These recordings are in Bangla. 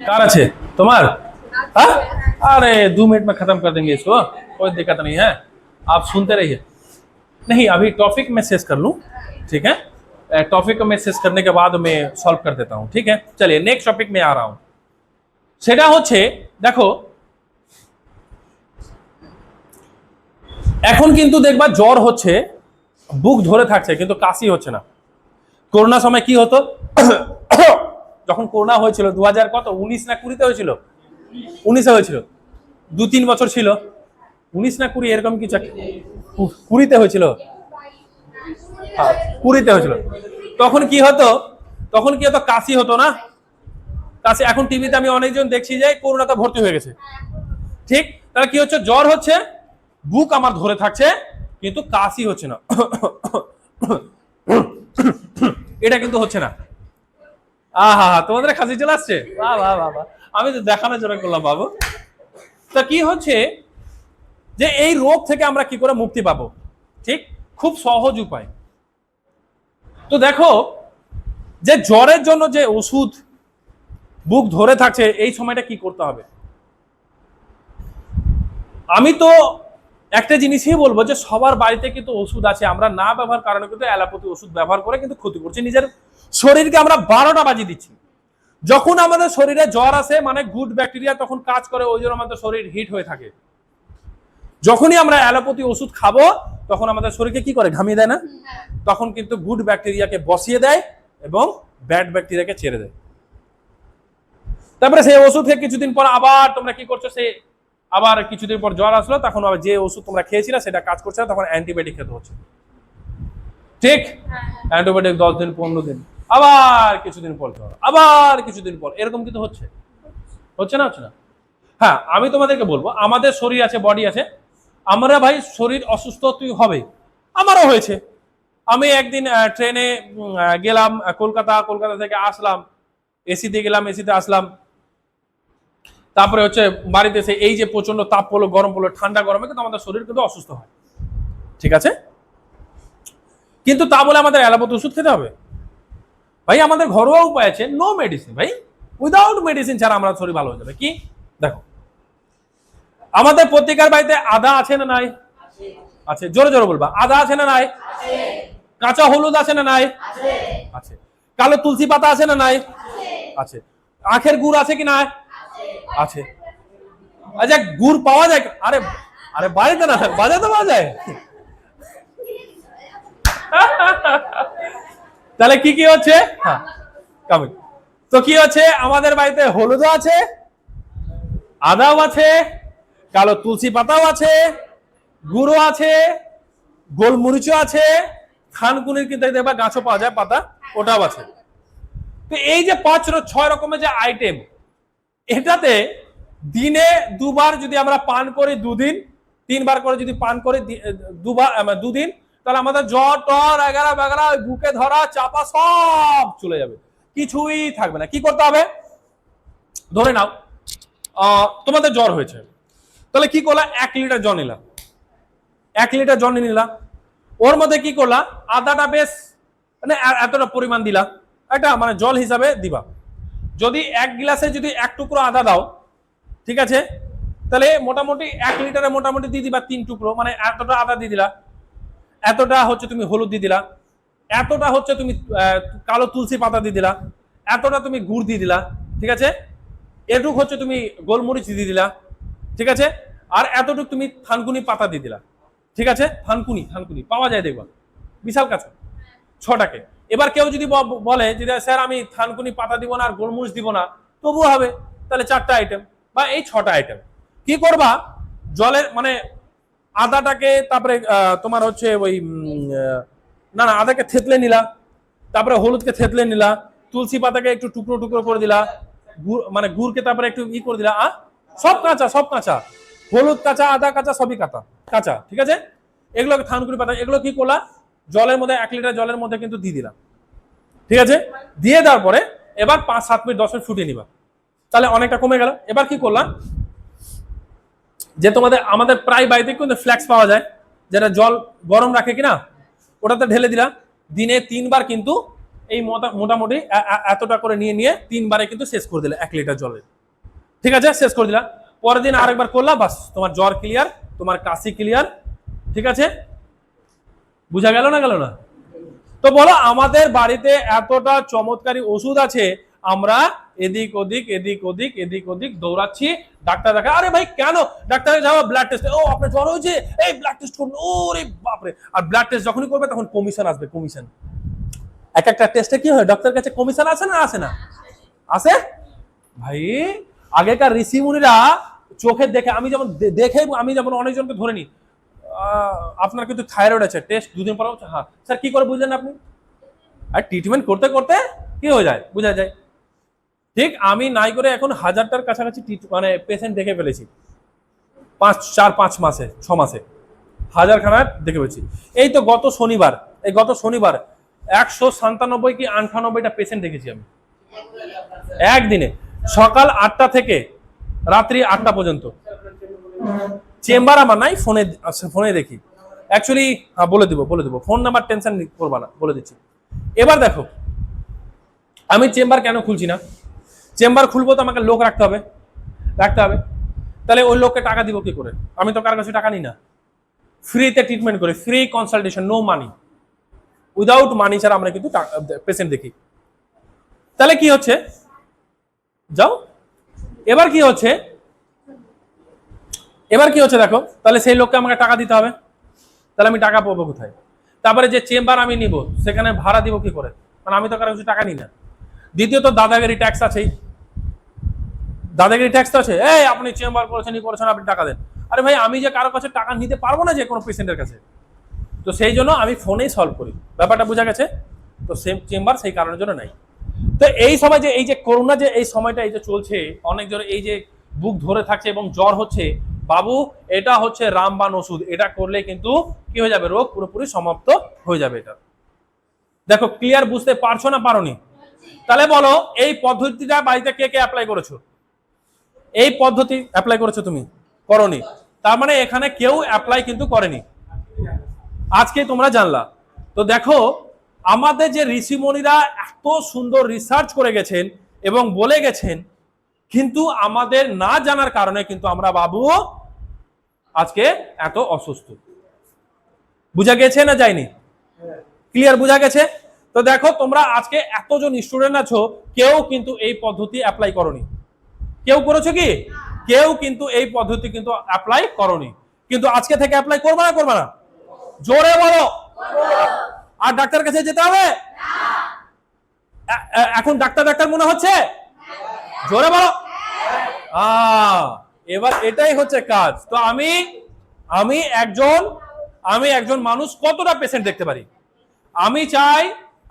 कार अच्छे तुम्हार हाँ? अरे दो मिनट में खत्म कर देंगे इसको कोई दिक्कत नहीं है आप सुनते रहिए नहीं अभी टॉपिक में शेष कर लूं ठीक है टॉपिक में शेष करने के बाद मैं सॉल्व कर देता हूं ठीक है चलिए नेक्स्ट टॉपिक में आ रहा हूं সেটা হচ্ছে দেখো এখন কিন্তু দেখবা জ্বর হচ্ছে বুক ধরে থাকছে কিন্তু কাশি হচ্ছে না করোনা সময় কি হতো যখন করোনা হয়েছিল দু হাজার কত? উনিশ না কুড়িতে হয়েছিল? উনিশে হয়েছিল। দু তিন বছর ছিল। উনিশ না কুড়ি, এরকম কিছু কুড়িতে হয়েছিল। হ্যাঁ কুড়িতে হয়েছিল। তখন কি হতো? তখন কি হতো? কাশি হতো না? কাশি, এখন টিভিতে আমি অনেকজন দেখছি যে করোনাতে ভর্তি হয়ে গেছে। ঠিক? তাহলে কি হচ্ছে? জ্বর হচ্ছে, বুক আমার ধরে থাকছে, কিন্তু কাশি হচ্ছে না। এটা কিন্তু হচ্ছে না। আহা, তোমাদের কাছে চলে আসছে? বাহ বাহ বাহ। আমি তো দেখানোর জন্য করলাম, বাবু। তা কি হচ্ছে যে এই রোগ থেকে আমরা কি করে মুক্তি পাবো? ঠিক? খুব সহজ উপায়। তো দেখো, যে জ্বরের জন্য যে ওষুধ বুক ধরে থাকছে, এই সময়টা কি করতে হবে? আমি তো একটা জিনিসই বলব যে সবার বাড়িতে কিন্তু ওষুধ আছে। আমরা না ব্যবহার কারণে কিন্তু অ্যালোপ্যাথি ওষুধ ব্যবহার করে কিন্তু ক্ষতি করছি নিজের শরীরকে আমরা বারোটা বাজি দিচ্ছি। যখন আমাদের শরীরে জ্বর আসে মানে গুড ব্যাকটেরিয়া তখন কাজ করে ওই জন্য আমাদের শরীর হিট হয়ে থাকে। যখনই আমরা অ্যালোপ্যাথি ওষুধ খাব তখন আমাদের শরীরকে কি করে? ঘামিয়ে দেয় না? তখন কিন্তু গুড ব্যাকটেরিয়াকে বসিয়ে দেয় এবং ব্যাড ব্যাকটেরিয়াকে ছেড়ে দেয়। তারপরে সেই ওষুধ খেয়ে কিছুদিন পর আবার তোমরা কি করছ? সে আবার কিছুদিন পর জ্বর আসলো তখন আবার যে ওষুধ তোমরা খেয়েছিলে সেটা কাজ করছে না তখন অ্যান্টিবায়োটিক খেতে হচ্ছে। ঠিক? অ্যান্টিবায়োটিক দশ দিন পনেরো দিন। আবার কিছুদিন পর জ্বর আবার কিছুদিন পর। এরকম কিন্তু হচ্ছে। হচ্ছে না হচ্ছে না? হ্যাঁ আমি তোমাদেরকে বলব, আমাদের শরীর আছে বডি আছে। আমরা ভাই শরীর অসুস্থ তুই হবে। আমারও হয়েছে। আমি একদিন ট্রেনে গেলাম, কলকাতা কলকাতা থেকে আসলাম। এসিতে গেলাম এসিতে আসলাম। তারপরে হচ্ছে বাড়িতে এসে এই যে প্রচণ্ড তাপ পড়ল, গরম পড়ল, ঠান্ডা গরমে কিন্তু আমাদের শরীর কিন্তু অসুস্থ হয়। ঠিক আছে? কিন্তু তা বলে আমাদের অ্যালোপ্যাথি ওষুধ খেতে হবে? ভাই, আমাদের ঘরোয়া উপায় আছে নো মেডিসিন ভাই। উইদাউট মেডিসিন ছাড়া আমরা শরীর ভালো হয়ে যাবে। কি? দেখো। আমাদের প্রত্যেকের বাড়িতে আদা আছে না নাই? আছে। জোরে জোরে বলবা। আদা আছে না নাই? কাঁচা হলুদ আছে না নাই? আছে। কালো তুলসী পাতা আছে না নাই? আছে। আখের গুড় আছে কি না আছে। আচ্ছা গুড় পাওয়া যায় আরে আরে, বাড়িতে না বাজারে পাওয়া যায়। তাহলে কি কি হচ্ছে? হ্যাঁ। কামিং তো কি হচ্ছে? আমাদের বাড়িতে হলুদও আছে আদাও আছে কালো তুলসী পাতাও আছে গুঁড়ো আছে গোলমরিচও আছে খানকুনির কিন্তু দেখবা গাছও পাওয়া যায় পাতা ওটাও আছে। তো এই যে পাঁচ ছয় রকমের যে আইটেম এটাতে দিনে দুবার যদি আমরা পান করি দুদিন তিনবার করে যদি পান করি দুবার দুদিন তাহলে আমাদের জ্বর, টর, এগারা বেগারা, ওই বুকে ধরা, চাপা, সব চলে যাবে। কিছুই থাকবে না। কি করতে হবে? ধরে নাও তোমাদের জ্বর হয়েছে। তাহলে কি করলা? এক লিটার জল নিলাম এক লিটার জল নিলাম ওর মধ্যে কি করলা? আদাটা বেশ মানে এতটা পরিমাণ দিলা। একটা মানে জল হিসাবে দিবা। যদি এক গ্লাসে যদি এক টুকরো আদা দাও, ঠিক আছে? তাহলে মোটামুটি এক লিটারে মোটামুটি দিয়ে দিবা তিন টুকরো মানে এতটা আদা দিয়ে দিলা। এতটা হচ্ছে তুমি হলুদ দিয়ে দিলা, এতটা হচ্ছে তুমি কালো তুলসী পাতা দিয়ে দিলা, এতটা তুমি গুড় দিয়ে দিলা, ঠিক আছে? এটুক হচ্ছে তুমি গোলমরিচ দিয়ে দিলা, ঠিক আছে? আর এতটুক তুমি থানকুনি পাতা দিয়ে দিলা, ঠিক আছে? থানকুনি থানকুনি, পাওয়া যায় দেখবা, বিশাল কাছে ছটাকে। এবার কেউ যদি বলে যে স্যার, আমি থানকুনি পাতা দিব না আর গোলমরিচ দিব না তবুও হবে, তাহলে চারটা আইটেম বা এই ছটা আইটেম কি করবা? জলের মানে আদাটাকে তারপরে তোমার হচ্ছে ওই না না, আদাকে থেতলে নিলা, তারপরে হলুদকে থেতলে নিলা, তুলসী পাতাকে একটু টুকরো টুকরো করে দিলা মানে গুড়কে তারপরে একটু ই করে দিলা আ সব কাঁচা সব কাঁচা, হলুদ কাঁচা, আদা কাঁচা, সবই কাঁচা কাঁচা, ঠিক আছে? এগুলোকে থানকুনি পাতা, এগুলো কি করলা? জলের মধ্যে, এক লিটার জলের মধ্যে কিন্তু দিয়ে দিলাম ঠিক আছে? দিয়ে দেওয়ার পরে, এবার পাঁচ, সাত মিনিট, দশ মিনিট ফুটিয়ে নিবা, তাহলে অনেকটা কমে গেল। এবার কি করলাম যে তোমাদের, আমাদের প্রায় বাড়িতে কিন্তু ফ্ল্যাক্স পাওয়া যায়। যেটা জল গরম রাখে কিনা, ওটাতে ঢেলে দিলা দিনে তিনবার কিন্তু এই মোটা- মোটামুটি এতটা করে নিয়ে নিয়ে তিনবারে কিন্তু শেষ করে দিলে, এক লিটার জলে। ঠিক আছে? শেষ করে দিলা পরের দিন আরেকবার করলা বাস, তোমার জ্বর ক্লিয়ার তোমার কাশি ক্লিয়ার ঠিক আছে? বুঝা গেল না গেল না? তো বলো, আমাদের বাড়িতে এতটা চমৎকারী ওষুধ আছে আমরা এদিক ওদিক এদিক ওদিক এদিক ওদিক দৌড়াচ্ছি, ডাক্তার দেখা, আরে ভাই কেন? ডাক্তার যাও ব্লাড টেস্ট ও, আপনার জ্বর হয়েছে? এই ব্লাড টেস্ট করুন, ওরে বাপরে। আর ব্লাড টেস্ট যখনই করবে, তখন কমিশন আসবে কমিশন এক একটা টেস্টে কি হয়? ডক্টর কাছে কমিশন আসে না আসে না? আসে? ভাই, আগেকার ঋষি মুনিরা চোখে দেখে, আমি যেমন দেখে আমি যেমন অনেকজনকে ধরে নিই আপনার কিন্তু থাইরয়েড আছে টেস্ট দুদিন পর হ্যাঁ। স্যার, কি করে বুঝলেন আপনি? আর ট্রিটমেন্ট করতে করতে কি হয়ে যায়? বোঝা যায়। ঠিক আমি নাই করে এখন হাজারটার কাছাকাছি মানে পেশেন্ট দেখে ফেলেছি। পাঁচ চার পাঁচ মাসে ছ মাসে। হাজারখানা দেখে ফেলেছি। এই তো গত শনিবার এই গত শনিবার একশো সাতানব্বই কি আটানব্বইটা পেশেন্ট দেখেছি আমি। একদিনে। সকাল আটটা থেকে রাত্রি আটটা পর্যন্ত। চেম্বার আমার নাই ফোনে আচ্ছা, ফোনে দেখি। অ্যাকচুয়ালি হ্যাঁ বলে দিব বলে দিব। ফোন নাম্বার টেনশন করবা না বলে দিচ্ছি। এবার দেখো আমি চেম্বার কেন খুলছি না? চেম্বার খুলবো তো আমাকে লোক রাখতে হবে রাখতে হবে। তাহলে ওই লোককে টাকা দিব কি করে? আমি তো কার কাছে টাকা নিই না। ফ্রিতে ট্রিটমেন্ট করি free consultation no money without money ছাড়া আমরা কিন্তু পেশেন্ট দেখি। তাহলে কি হচ্ছে? যাও। এবার কি হচ্ছে? এবার কি হচ্ছে দেখো, তাহলে সেই লোককে আমাকে টাকা দিতে হবে। তাহলে আমি টাকা পাবো কোথায়? তারপরে যে চেম্বার আমি নিব, সেখানে ভাড়া দিব কি করে? মানে আমি তো কারও কিছু টাকা নিই না। দ্বিতীয়ত দাদাগিরি ট্যাক্স আছেই। দাদাগিরি ট্যাক্স তো আছে। এই, আপনি চেম্বার করেছেন, ই করেছেন, আপনি টাকা দেন। আরে ভাই, আমি যে কারও কাছে টাকা নিতে পারব না যে কোনো পেশেন্টের কাছে? তো সেই জন্য আমি ফোনেই সলভ করি। ব্যাপারটা বোঝা গেছে? তো সেম চেম্বার সেই কারণের জন্য নাই। তো এই সময় যে, এই যে করোনা যে, এই সময়টা এই যে চলছে অনেকজন এই যে বুক ধরে থাকছে এবং জ্বর হচ্ছে, বাবু, এটা হচ্ছে রামবান ওষুধ। এটা করলে কিন্তু কি হয়ে যাবে? রোগ পুরোপুরি সমাপ্ত হয়ে যাবে এটা। দেখো ক্লিয়ার বুঝতে পারছ না পারোনি? তাহলে বলো, এই পদ্ধতিটা বাড়িতে কে কে অ্যাপ্লাই করেছ? এই পদ্ধতি অ্যাপ্লাই করেছ তুমি? করনি। তার মানে এখানে কেউ অ্যাপ্লাই কিন্তু করেনি। আজকে তোমরা জানলা। তো দেখো, আমাদের যে ঋষিমণিরা এত সুন্দর রিসার্চ করে গেছেন এবং বলে গেছেন, কিন্তু আমাদের না জানার কারণে কিন্তু আমরা বাবু আজকে এত অসুস্থ। বুঝা গেছে না যায়নি? ক্লিয়ার বুঝা গেছে? তো দেখো, তোমরা আজকে এতজন স্টুডেন্ট আছো, কেউ কিন্তু এই পদ্ধতি অ্যাপ্লাই করনি। কেউ করেছ কি? কেউ কিন্তু এই পদ্ধতি কিন্তু অ্যাপ্লাই করনি। কিন্তু আজকে থেকে অ্যাপ্লাই করবে না করবে না? জোরে বলো। আর ডাক্তার কাছে যেতে হবে? এখন ডাক্তার ডাক্তার মনে হচ্ছে? জোরে বলো। এবার এটাই হচ্ছে কাজ। তো আমি আমি একজন আমি একজন মানুষ কতটা পেশেন্ট দেখতে পারি? আমি চাই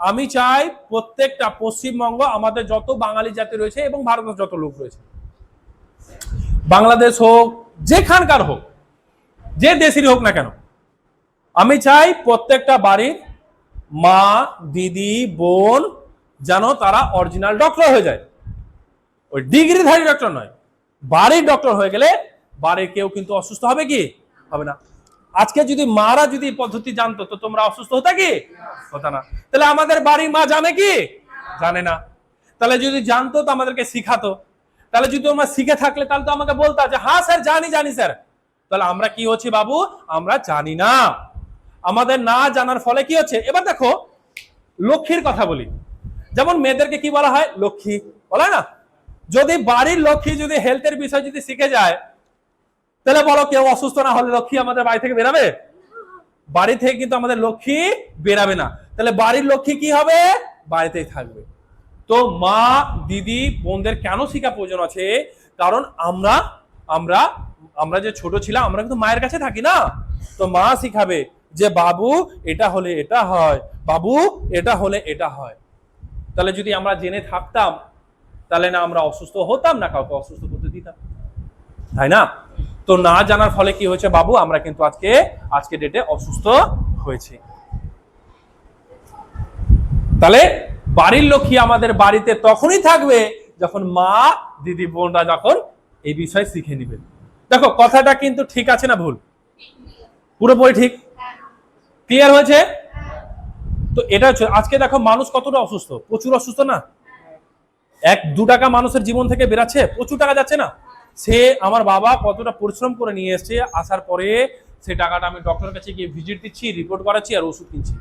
আমি চাই প্রত্যেকটা পশ্চিমবঙ্গ, আমাদের যত বাঙালি জাতি রয়েছে এবং ভারতের যত লোক রয়েছে বাংলাদেশ হোক, যেখানকার হোক, যে দেশেরই হোক না কেন, আমি চাই প্রত্যেকটা বাড়ির মা, দিদি, বোন যেন তারা অরিজিনাল ডক্টর হয়ে যায়। ওই ডিগ্রিধারী ডক্টর নয়, বাড়ির ডক্টর হয়ে গেলে বাড়ির কেউ কিন্তু অসুস্থ হবে কি? হবে না। আজকে যদি মারা যদি পদ্ধতি জানতো, তো তোমরা অসুস্থ হতা কি? হতা না। তাহলে আমাদের বাড়ির মা জানে কি? জানে না। তাহলে যদি জানতো, তো আমাদেরকে শিখাতো। তাহলে যদি তোমরা শিখে থাকলে, তাহলে তো আমাকে বলতা যে হ্যাঁ স্যার, জানি জানি স্যার। তাহলে আমরা কি হচ্ছে বাবু? আমরা জানি না। আমাদের না জানার ফলে কি হচ্ছে? এবার দেখো, লক্ষ্মীর কথা বলি। যেমন মেয়েদেরকে কি বলা হয়? লক্ষ্মী। বলা না? যদি বাড়ির লক্ষ্মী যদি হেলথের বিষয় যদি শিখে যায়, তাহলে বলো কেউ অসুস্থ না হলে লক্ষ্মী আমাদের বাড়ি থেকে বেরাবে? বাড়ি থেকে কিন্তু আমাদের লক্ষ্মী বেরাবে না। তাহলে বাড়ির লক্ষ্মী কি হবে? বাড়িতেই থাকবে। তো মা, দিদি, বোনদের কেন শিখা প্রয়োজন আছে? কারণ আমরা আমরা আমরা যে ছোট ছিলাম, আমরা কিন্তু মায়ের কাছে থাকি না। তো মা শিখাবে যে, বাবু, এটা হলে এটা হয়। বাবু, এটা হলে এটা হয়। তাহলে যদি আমরা জেনে থাকতাম, তাহলে না আমরা অসুস্থ হতাম, না কাউকে অসুস্থ করতে দিতাম। তাই না? তো না জানার ফলে কি হয়েছে, বাবু? আমরা কিন্তু আজকে আজকে ডেটে অসুস্থ হয়েছি। তাহলে বাড়ির লক্ষ্মী আমাদের বাড়িতে তখনই থাকবে যখন মা দিদি বোনরা যখন এই বিষয় শিখে নিবে দেখো, কথাটা কিন্তু ঠিক আছে না ভুল? পুরোপুরি ঠিক? ক্লিয়ার হয়েছে? তো এটা হচ্ছে, আজকে দেখো মানুষ কতটা অসুস্থ? প্রচুর অসুস্থ না? এক, দু টাকা মানুষের জীবন থেকে বেরাচ্ছে, প্রচুর টাকা যাচ্ছে না? সে আমার বাবা কতটা পরিশ্রম করে নিয়ে এসছে, আসার পরে সে টাকাটা আমি ডক্টরের কাছে গিয়ে ভিজিট দিচ্ছি রিপোর্ট করাচ্ছি আর ওষুধ কিনছি।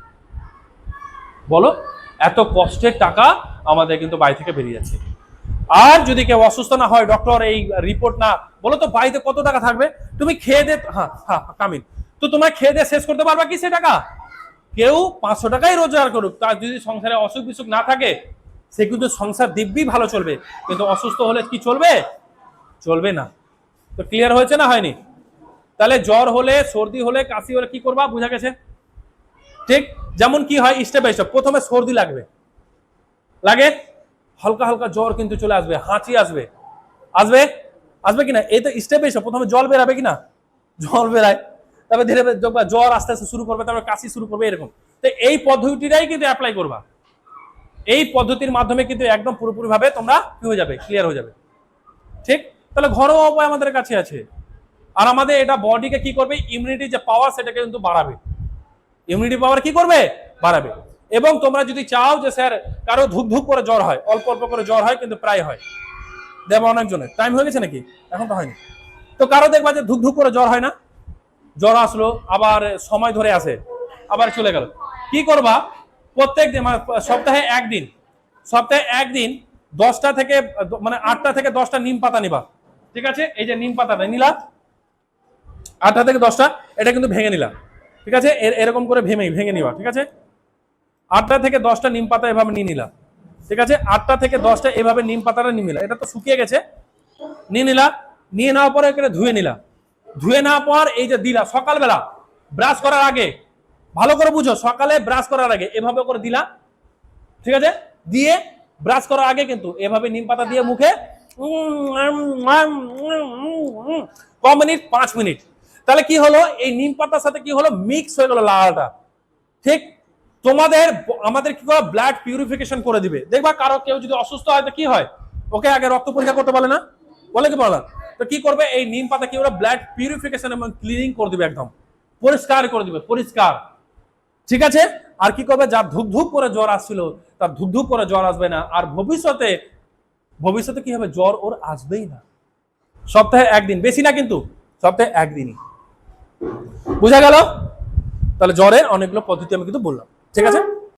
বলো? এত কষ্টের টাকা আমাদের কিন্তু বাড়ি থেকে বেরিয়ে যাচ্ছে। আর যদি কেউ অসুস্থ না হয় ডক্টর এই রিপোর্ট না, বলো তো বাড়িতে কত টাকা থাকবে? তুমি খেয়ে দে হ্যাঁ হ্যাঁ কামিন তো তোমার খেয়ে দিয়ে শেষ করতে পারবা কি সে টাকা? কেউ পাঁচশো টাকাই রোজগার করুক। তার যদি সংসারে অসুখ বিসুখ না থাকে, সে কিন্তু সংসার দিব্যি ভালো চলবে। কিন্তু অসুস্থ হলে কি চলবে? চলবে না। তো ক্লিয়ার হয়েছে না হয়নি? তাহলে জ্বর হলে, সর্দি হলে, কাশি হলে কি করবা? বুঝা গেছে? ঠিক? যেমন কি হয় স্টেপ বাই স্টেপ প্রথমে সর্দি লাগবে। লাগে? হালকা হালকা জ্বর কিন্তু চলে আসবে, হাঁচি আসবে। আসবে? আসবে কিনা? এই তো স্টেপ স্টেপ প্রথমে জল বেরাবে কিনা? জল বেরায়। তারপরে ধীরে ধীরে জ্বর আস্তে আস্তে শুরু করবে, তারপরে কাশি শুরু করবে, এরকম। তো এই পদ্ধতিটাই কিন্তু অ্যাপ্লাই করবা। এই পদ্ধতির মাধ্যমে কিন্তু একদম পুরোপুরি ভাবে তোমরা কি হয়ে যাবে? ক্লিয়ার হয়ে যাবে। ঠিক? তাহলে ঘরোয়া উপায় আমাদের কাছে আছে। আর আমাদের এটা বডিকে কি করবে? ইমিউনিটি যে পাওয়ার সেটাকে কিন্তু বাড়াবে। ইমিউনিটি পাওয়ার কি করবে? বাড়াবে। এবং তোমরা যদি চাও যে স্যার কারও ধুক ধুক করে জ্বর হয়, অল্প অল্প করে জ্বর হয় কিন্তু প্রায় হয়। দেব অনেকজনের টাইম হয়ে গেছে নাকি? এখন তো হয়নি। তো কারও দেখবা যে ধুক ধুক করে জ্বর হয় না? জ্বর আসলো, আবার সময় ধরে আসে, আবার চলে গেল। কি করবা? প্রত্যেক দিন মানে সপ্তাহে একদিন সপ্তাহে একদিন দশটা থেকে মানে আটটা থেকে দশটা নিম পাতা নিবা। ঠিক আছে? এই যে নিম পাতাটা নিলা। আটটা থেকে দশটা, এটা কিন্তু ভেঙে নিলাম ঠিক আছে? এর- এরকম করে ভেঙে ভেঙে নিবা, ঠিক আছে? আটটা থেকে দশটা নিম পাতা এভাবে নিয়ে নিলাম ঠিক আছে? আটটা থেকে দশটা এভাবে নিম পাতাটা নিয়ে নিলাম এটা তো শুকিয়ে গেছে। নিয়ে নিলা, নিয়ে নেওয়ার পরে এখানে ধুয়ে নিলা। ধুয়ে নেওয়ার পর এই যে দিলা, সকালবেলা ব্রাশ করার আগে, ভালো করে বুঝো, সকালে ব্রাশ করার আগে এভাবে করে দিলা, ঠিক আছে? দিয়ে ব্রাশ করার আগে কিন্তু এভাবে নিম পাতা দিয়ে মুখে ক মিনিট, পাঁচ মিনিট তাহলে কি হলো? এই নিম পাতার সাথে কি হলো? মিক্স হয়ে গেল লালটা। ঠিক তোমাদের আমাদের কি করে? ব্লাড পিউরিফিকেশন করে দিবে। দেখবা কারও কেউ যদি অসুস্থ হয়, তো কি হয়? ওকে আগে রক্ত পরীক্ষা করতে বলে না? বলে কি বলে? তো কি করবে? এই নিম পাতা কি ওরা ব্লাড পিউরিফিকেশন এবং ক্লিনিং করে দিবে একদম। পরিষ্কার করে দিবে, পরিষ্কার। ঠিক আছে? আর কি করবে? যার ধুক ধুক করে জ্বর আসছিল, তার ধুক ধুক করে জ্বর আসবে না। আর ভবিষ্যতে ভবিষ্যতে কি হবে? জ্বর ওর আসবেই না। সপ্তাহে একদিন, বেশি না কিন্তু, সপ্তাহে একদিনই। বোঝা গেল? তাহলে জ্বরের অনেকগুলো পদ্ধতি আমি কিন্তু বললাম। ঠিক আছে?